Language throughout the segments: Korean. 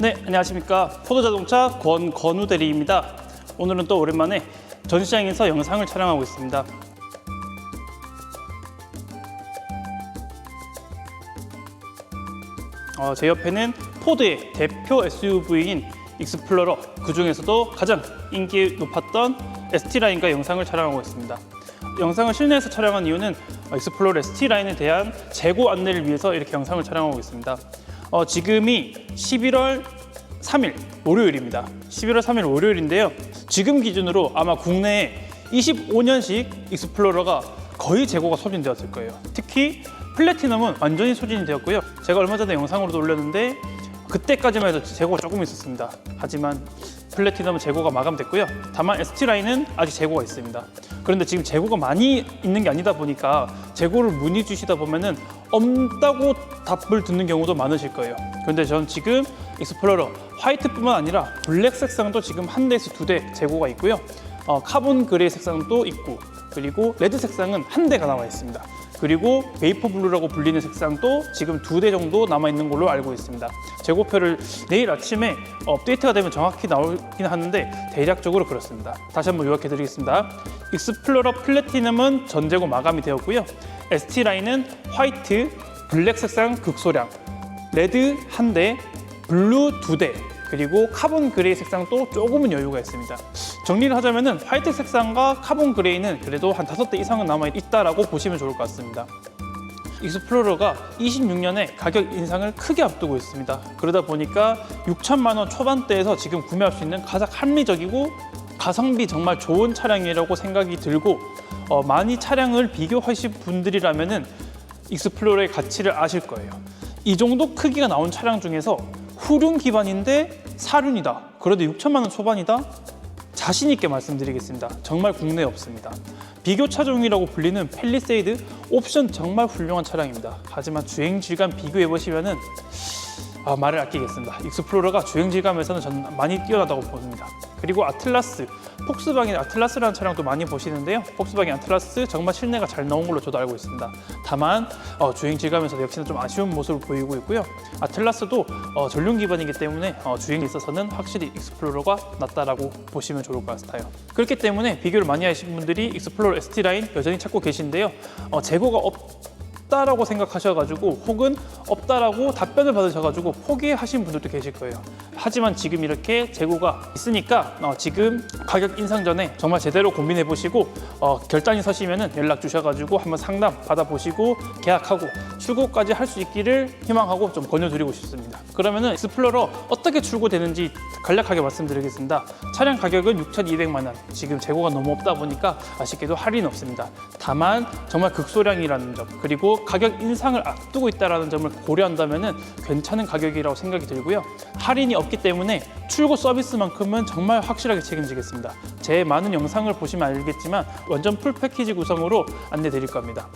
네, 안녕하십니까. 포도자동차 권건우 대리입니다. 오늘은 또 오랜만에 전시장에서 영상을 촬영하고 있습니다. 어, 제 옆에는 포드의 대표 SUV인 익스플로러 그 중에서도 가장 인기 높았던 ST 라인과 영상을 촬영하고 있습니다. 영상을 실내에서 촬영한 이유는 어, 익스플로러 ST 라인에 대한 재고 안내를 위해서 이렇게 영상을 촬영하고 있습니다. 어, 지금이 11월 3일 월요일입니다. 11월 3일 월요일인데요. 지금 기준으로 아마 국내에 25년식 익스플로러가 거의 재고가 소진되었을 거예요. 특히 플래티넘은 완전히 소진이 되었고요. 제가 얼마 전에 영상으로도 올렸는데 그때까지만 해도 재고가 조금 있었습니다. 하지만 플래티넘은 재고가 마감됐고요. 다만 ST 라인은 아직 재고가 있습니다. 그런데 지금 재고가 많이 있는 게 아니다 보니까 재고를 문의 주시다 보면은 없다고 답을 듣는 경우도 많으실 거예요. 그런데 저는 지금 익스플로러 화이트뿐만 아니라 블랙 색상도 지금 한 대에서 두 대 재고가 있고요. 어, 카본 그레이 색상도 있고 그리고 레드 색상은 한 대가 남아 있습니다. 그리고 베이퍼 블루라고 불리는 색상도 지금 두 대 정도 남아 있는 걸로 알고 있습니다. 재고표를 내일 아침에 업데이트가 되면 정확히 나오긴 하는데 대략적으로 그렇습니다. 다시 한번 요약해 드리겠습니다. 익스플로러 플래티넘은 전 재고 마감이 되었고요. ST 라인은 화이트, 블랙 색상 극소량, 레드 한 대, 블루 두 대, 그리고 카본 그레이 색상도 조금은 여유가 있습니다. 정리를 하자면은 화이트 색상과 카본 그레이는 그래도 한 다섯 대 이상은 남아 있다라고 보시면 좋을 것 같습니다. 익스플로러가 26년에 가격 인상을 크게 앞두고 있습니다. 그러다 보니까 6천만 원 초반대에서 지금 구매할 수 있는 가장 합리적이고 가성비 정말 좋은 차량이라고 생각이 들고 어, 많이 차량을 비교하실 분들이라면은 익스플로러의 가치를 아실 거예요. 이 정도 크기가 나온 차량 중에서 후륜 기반인데 사륜이다. 그래도 6천만 원 초반이다. 자신 있게 말씀드리겠습니다. 정말 국내에 없습니다. 비교 차종이라고 불리는 펠리세이드 옵션 정말 훌륭한 차량입니다. 하지만 주행 질감 비교해 보시면은 아, 말을 아끼겠습니다. 익스플로러가 주행 질감에서는 저는 많이 뛰어나다고 봅니다. 그리고 아틀라스, 폭스바겐 아틀라스라는 차량도 많이 보시는데요. 폭스바겐 아틀라스 정말 실내가 잘 나온 걸로 저도 알고 있습니다. 다만 어, 주행 질감에서 역시나 좀 아쉬운 모습을 보이고 있고요. 아틀라스도 어, 전륜 기반이기 때문에 어, 주행에 있어서는 확실히 익스플로러가 낫다라고 보시면 좋을 것 같아요. 그렇기 때문에 비교를 많이 하신 분들이 익스플로러 ST 라인 여전히 찾고 계신데요. 어, 재고가 없 없다라고 생각하셔가지고 혹은 없다라고 답변을 받으셔가지고 포기하신 분들도 계실 거예요. 하지만 지금 이렇게 재고가 있으니까 어, 지금 가격 인상 전에 정말 제대로 고민해 보시고 어, 결단이 서시면은 연락 주셔가지고 한번 상담 받아보시고 계약하고 출고까지 할 수 있기를 희망하고 좀 권유드리고 싶습니다. 그러면은 익스플로러 어떻게 출고되는지 간략하게 말씀드리겠습니다. 차량 가격은 6,200만 원. 지금 재고가 너무 없다 보니까 아쉽게도 할인 없습니다. 다만 정말 극소량이라는 점 그리고 가격 인상을 앞두고 있다는 점을 고려한다면 괜찮은 가격이라고 생각이 들고요. 할인이 없기 때문에 출고 서비스만큼은 정말 확실하게 책임지겠습니다. 제 많은 영상을 보시면 알겠지만 완전 풀 패키지 구성으로 안내 드릴 겁니다.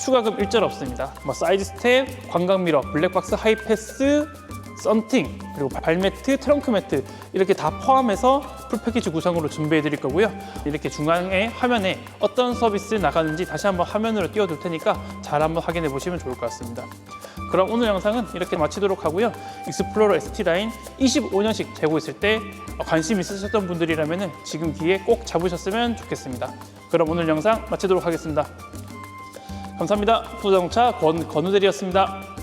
추가금 일절 없습니다. 뭐 사이드 스텝, 관광 미러, 블랙박스 하이패스, 썬팅 그리고 발매트, 트렁크 매트 이렇게 다 포함해서 풀 패키지 구성으로 준비해 드릴 거고요. 이렇게 중앙에 화면에 어떤 서비스 나가는지 다시 한번 화면으로 띄워둘 테니까 잘 한번 확인해 보시면 좋을 것 같습니다. 그럼 오늘 영상은 이렇게 마치도록 하고요. 익스플로러 ST 라인 25년씩 재고 있을 때 관심 있으셨던 분들이라면 지금 기회 꼭 잡으셨으면 좋겠습니다. 그럼 오늘 영상 마치도록 하겠습니다. 감사합니다. 부자동차 권건우 대리였습니다.